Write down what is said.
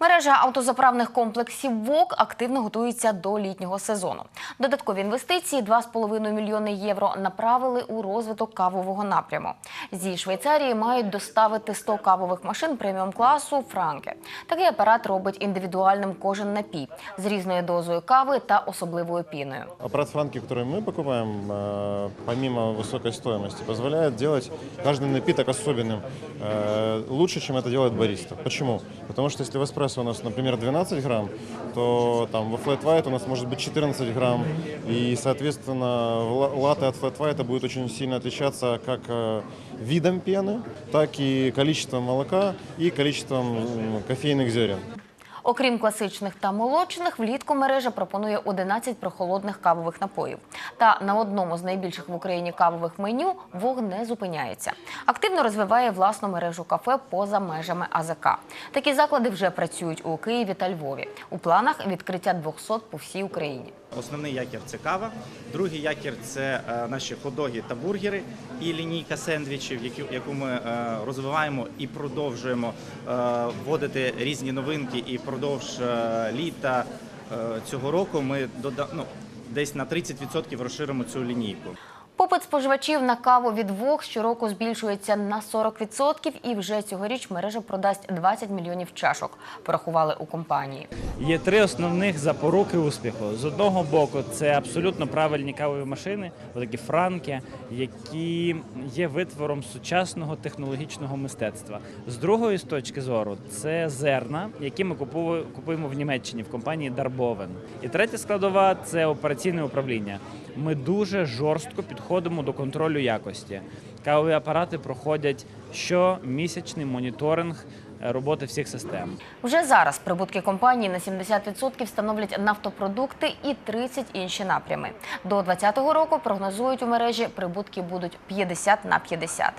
Мережа автозаправних комплексів ВОК активно готується до літнього сезону. Додаткові інвестиції 2,5 мільйони євро направили у розвиток кавового напряму. Зі Швейцарії мають доставити 100 кавових машин преміум класу Франке. Такий апарат робить індивідуальним кожен напій з різною дозою кави та особливою піною. Аппарат Франки, который мы покупаем, э, помимо высокой стоимости, позволяет делать каждый напиток особенным э, лучше, чем это делает бариста. Почему? Потому что если в эспрессо у нас, например, 12 грамм, то там во Flat White у нас может быть 14 грамм, и, соответственно, в ла- латте от Flat White будет очень сильно отличаться как э, видом пены, так и количеством молока и количеством кофейных зерен. Окрім класичних та молочних, влітку мережа пропонує 11 прохолодних кавових напоїв. Та на одному з найбільших в Україні кавових меню ВОГ не зупиняється. Активно розвиває власну мережу кафе поза межами АЗК. Такі заклади вже працюють у Києві та Львові. У планах відкриття 200 по всій Україні. Основний якір це кава, другий якір це е, наші ходоги та бургери і лінійка сендвічів, яку ми е, розвиваємо і продовжуємо е, вводити різні новинки. І впродовж е, літа е, цього року ми дода, ну, десь на 30% розширимо цю лінійку. Попит споживачів на каву від ВОГ щороку збільшується на 40% і вже цьогоріч мережа продасть 20 мільйонів чашок, порахували у компанії. Є три основних запоруки успіху. З одного боку, це абсолютно правильні кавові машини, такі франки, які є витвором сучасного технологічного мистецтва. З другої з точки зору, це зерна, які ми купуємо, в Німеччині в компанії Дарбовен. І третя складова це операційне управління. Ми дуже жорстко підходимо до контролю якості. Кавові апарати проходять щомісячний моніторинг е, роботи всіх систем. Вже зараз прибутки компанії на 70% становлять нафтопродукти і 30 інші напрями. До 2020 року прогнозують у мережі прибутки будуть 50 на 50.